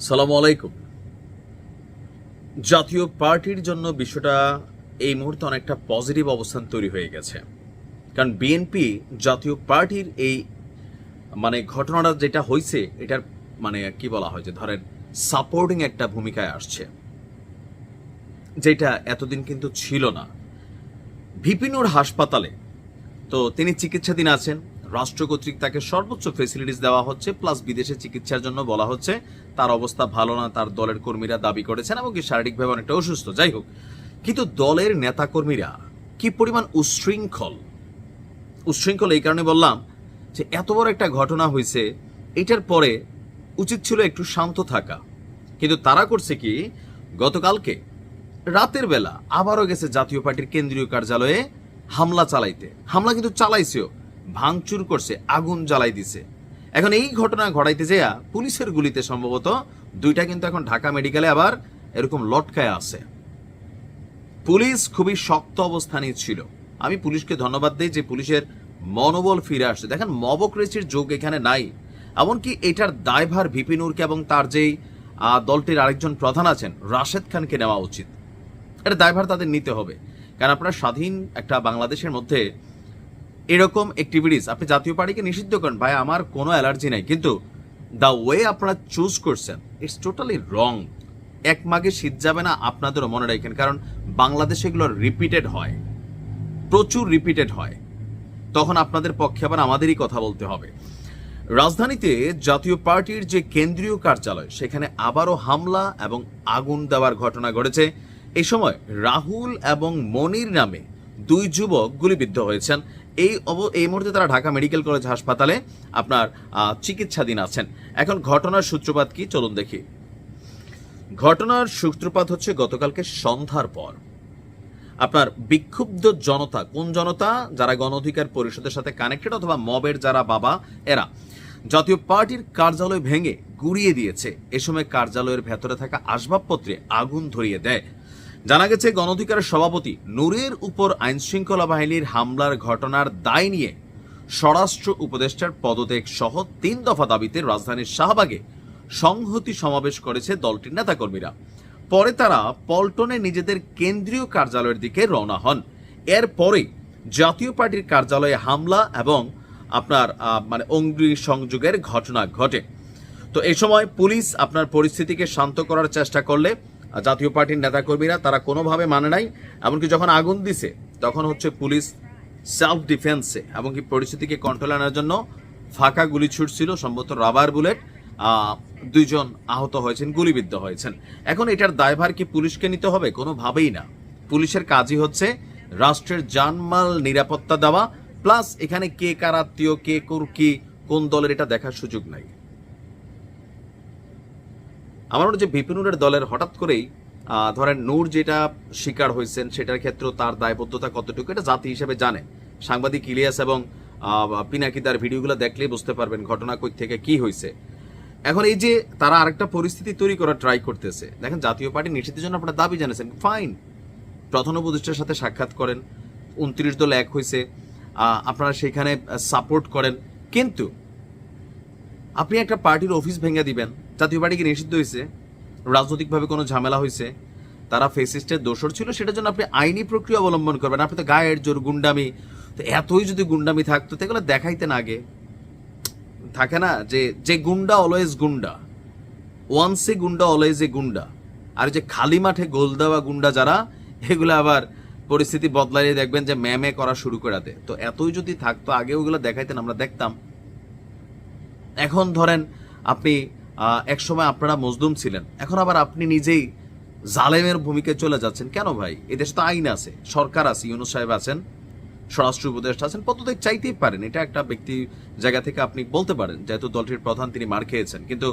সালামু আলাইকুম। জাতীয় পার্টির জন্য বিষয়টা এই মুহূর্তে অনেকটা পজিটিভ অবস্থান তৈরি হয়ে গেছে। কারণ বিএনপি জাতীয় পার্টির এই মানে ঘটনাটা যেটা হয়েছে এটার মানে কি বলা হয় যে, ধরেন সাপোর্টিং একটা ভূমিকায় আসছে। যেটা এতদিন কিন্তু ছিল না। ভিপিনুর হাসপাতালে তো তিনি চিকিৎসাধীন আছেন রাষ্ট্র কর্তৃক তাকে সর্বোচ্চ ফেসিলিটিস দেওয়া হচ্ছে প্লাস বিদেশে চিকিৎসার জন্য বলা হচ্ছে তার অবস্থা ভালো না, তার দলের কর্মীরা দাবি করেছেন এমনকি শারীরিকভাবে অনেকটা অসুস্থ। যাই হোক, কিন্তু দলের নেতাকর্মীরা কি পরিমাণ উশৃঙ্খল? উশৃঙ্খল এই কারণে বললাম যে এত বড় একটা ঘটনা হয়েছে, এটার পরে উচিত ছিল একটু শান্ত থাকা। কিন্তু তারা করছে কি, গতকালকে রাতের বেলা আবারও গেছে জাতীয় পার্টির কেন্দ্রীয় কার্যালয়ে হামলা চালাইতে। হামলা কিন্তু চালাইছেও। ভাঙচুর করছে, আগুন জ্বালাই দিছে। এখন এই ঘটনা ঘটাইতে যেয়া পুলিশের গুলিতে সম্ভবত দুইটা কিন্তু এখন ঢাকা মেডিকেলে আবার এরকম লটকায় আছে। পুলিশ খুবই শক্ত অবস্থানে ছিল। আমি পুলিশকে ধন্যবাদ দিই যে পুলিশের মনোবল ফিরে আসছে। দেখেন মবক্রেসির যোগ এখানে নাই। এমনকি এটার দায়ভার ভিপিনুরকে এবং তার যেই দলটির আরেকজন প্রধান আছেন, রাশেদ খানকে নেওয়া উচিত। এটা দায়ভার তাদের নিতে হবে। কারণ আপনারা স্বাধীন একটা বাংলাদেশের মধ্যে এরকম অ্যাক্টিভিটিস আপনি জাতীয় পার্টিকে নিষিদ্ধ করেন, ভাই, আমার কোনো অ্যালার্জি নাই। কিন্তু দ্য ওয়ে আপনারা চুজ করছেন ইটস টোটালি রং এক মাগে শীত যাবে না, আপনাদেরও মনে রাখেন, কারণ বাংলাদেশে এগুলো রিপিটেড হয়। প্রচুর রিপিটেড হয়। তখন আপনাদের পক্ষে আবার আমাদেরই কথা বলতে হবে। রাজধানীতে জাতীয় পার্টির যে কেন্দ্রীয় কার্যালয়, সেখানে আবারও হামলা এবং আগুন দেওয়ার ঘটনা ঘটেছে। এই সময় রাহুল এবং মনির নামে দুই যুবক গুলিবিদ্ধ হয়েছেন। এই অব- এই মুহূর্তে তারা ঢাকা মেডিকেল কলেজ হাসপাতালে আপনার চিকিৎসাধীন আছেন। এখন ঘটনার সূত্রপাত কি? চলুন দেখি। ঘটনার সূত্রপাত হচ্ছে গতকালকে সন্ধ্যার পর। আপনার বিক্ষুব্ধ জনতা, কোন জনতা? যারা গণ অধিকার পরিষদের সাথে কানেক্টেড অথবা মবের যারা বাবা, এরা। জাতীয় পার্টির কার্যালয় ভেঙে গুড়িয়ে দিয়েছে। এ সময় কার্যালয়ের ভেতরে থাকা আসবাবপত্রে আগুন ধরিয়ে দেয়। জানা গেছে গণ অধিকারের সভাপতি নূরের উপর আইন শৃঙ্খলা বাহিনীর হামলার ঘটনার দায় নিয়ে স্বরাষ্ট্র উপদেষ্টার পদত্যাগ সহ তিন দফা দাবিতে রাজধানীর শাহবাগে সংহতি সমাবেশ করেছে দলটির নেতাকর্মীরা। পরে তারা পল্টনে নিজেদের কেন্দ্রীয় কার্যালয়ের দিকে রওনা হন। এরপরে জাতীয় পার্টির কার্যালয়ে হামলা এবং আপনার মানে অঙ্গি সংযোগের ঘটনা ঘটে। তো এই সময় পুলিশ আপনার পরিস্থিতিকে শান্ত করার চেষ্টা করলে জাতীয় পার্টির নেতাকর্মীরা তারা কোনোভাবে মানে নাই, এমনকি যখন আগুন দিছে, তখন হচ্ছে পুলিশ সেলফ ডিফেন্সে এমনকি পরিস্থিতিকে কন্ট্রোল আনার জন্য ফাঁকা গুলি ছুটছিল, সম্ভবত রাবার বুলেট দুইজন আহত হয়েছেন, গুলিবিদ্ধ হয়েছেন। এখন এটার দায়ভার কি পুলিশকে নিতে হবে? কোনোভাবেই না। পুলিশের কাজই হচ্ছে রাষ্ট্রের জানমাল নিরাপত্তা দেওয়া, প্লাস এখানে কে কার আত্মীয়, কে কোর কি, কোন দলের এটা দেখার সুযোগ নাই। আমার মনে যে বিপিনুরের দলের হঠাৎ করেই ধরেন নূর যেটা শিকার হয়েছেন, সেটার ক্ষেত্রেও তার দায়বদ্ধতা কতটুকু এটা জাতি হিসেবে জানে। সাংবাদিক ইলিয়াস এবং পিনাকি তার ভিডিওগুলো দেখলেই বুঝতে পারবেন ঘটনা কই থেকে কি হয়েছে। এখন এই যে তারা আরেকটা পরিস্থিতি তৈরি করার ট্রাই করতেছে, দেখেন জাতীয় পার্টি নিষিদ্ধের জন্য আপনারা দাবি জানিয়েছেন ফাইন প্রধান উপদেষ্টার সাথে সাক্ষাৎ করেন, উনত্রিশ দল এক হয়েছে আপনারা সেখানে সাপোর্ট করেন। কিন্তু আপনি একটা পার্টির অফিস ভেঙে দিবেন জাতীয় পার্টি কি নিষিদ্ধ হয়েছে রাজনৈতিকভাবে কোনো ঝামেলা হয়েছে তারা ফেসিস্টের দোষর ছিল, সেটার জন্য আপনি আইনি প্রক্রিয়া অবলম্বন করবেন। আপনি তো গায়ের জোর, গুন্ডামি। তো এতই যদি গুন্ডামি থাকতো, তো এগুলো দেখাইতেন আগে। থাকে না যে যে গুন্ডা অলওয়েজ গুন্ডা। ওয়ান্স এ গুন্ডা অলওয়েজ এ গুন্ডা। আর যে খালি মাঠে গোল দেওয়া গুন্ডা যারা, এগুলো আবার পরিস্থিতি বদলাইয়ে দেখবেন যে ম্যামে করা শুরু করে দেয়। তো এতই যদি থাকতো, আগে ওগুলো দেখাইতেন, আমরা দেখতাম। এখন ধরেন আপনি একসময় আপনারা মজদুম ছিলেন। এখন আবার আপনি নিজেই জালেমের ভূমিকায় চলে যাচ্ছেন। কেন ভাই? এদেশ তো আইন আছে, সরকার আছে, ইউনুস সাহেব আছেন, স্বরাষ্ট্র উপদেষ্টা আছেন, পদত্যাগ চাইতেই পারেন। এটা একটা ব্যক্তি জায়গা থেকে আপনি বলতে পারেন, যেহেতু দলটির প্রধান তিনি মার খেয়েছেন। কিন্তু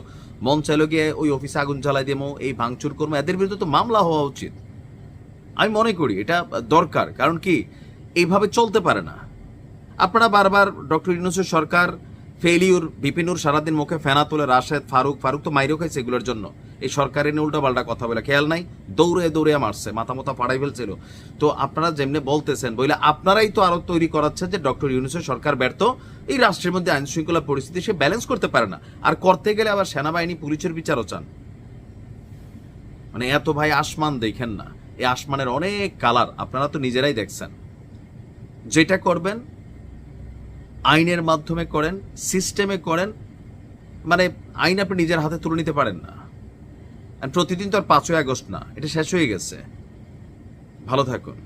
মন চাইলো গিয়ে ওই অফিসে আগুন জ্বালাই দেবো এই ভাঙচুর করব, এদের বিরুদ্ধে তো মামলা হওয়া উচিত। আমি মনে করি এটা দরকার, কারণ কি? এইভাবে চলতে পারে না। আপনারা বারবার ডক্টর ইউনুসের সরকার ফেলিউর, বিপিনুর সারাদিন মুখে ফেনা তোলে রাশেদ, ফারুক ফারুক তো মাইরও খাইছে এগুলোর জন্য। এই সরকারের নিয়ে উল্টা পাল্টা কথা বলে, খেয়াল নাই? দৌড়ে দৌড়ে মারছে মাথা মাথা ফাড়াই ফেলছিল। তো আপনারা যেমনি বলতেছেন বলে আপনারাই তো আরও তৈরি করাচ্ছেন যে ডক্টর ইউনুসের সরকার ব্যর্থ, এই রাষ্ট্রের মধ্যে আইন শৃঙ্খলা পরিস্থিতি সে ব্যালেন্স করতে পারে না। আর করতে গেলে আবার সেনাবাহিনী, পুলিশের বিচারও চান। মানে এত ভাই আসমান দেখেন না। এই আসমানের অনেক কালার আপনারা তো নিজেরাই দেখছেন। যেটা করবেন আইনের মাধ্যমে করেন, সিস্টেমে করেন মানে আইন আপনি নিজের হাতে তুলে নিতে পারেন না। প্রতিদিন তো আর পাঁচই আগস্ট না, এটা শেষ হয়ে গেছে। ভালো থাকুন।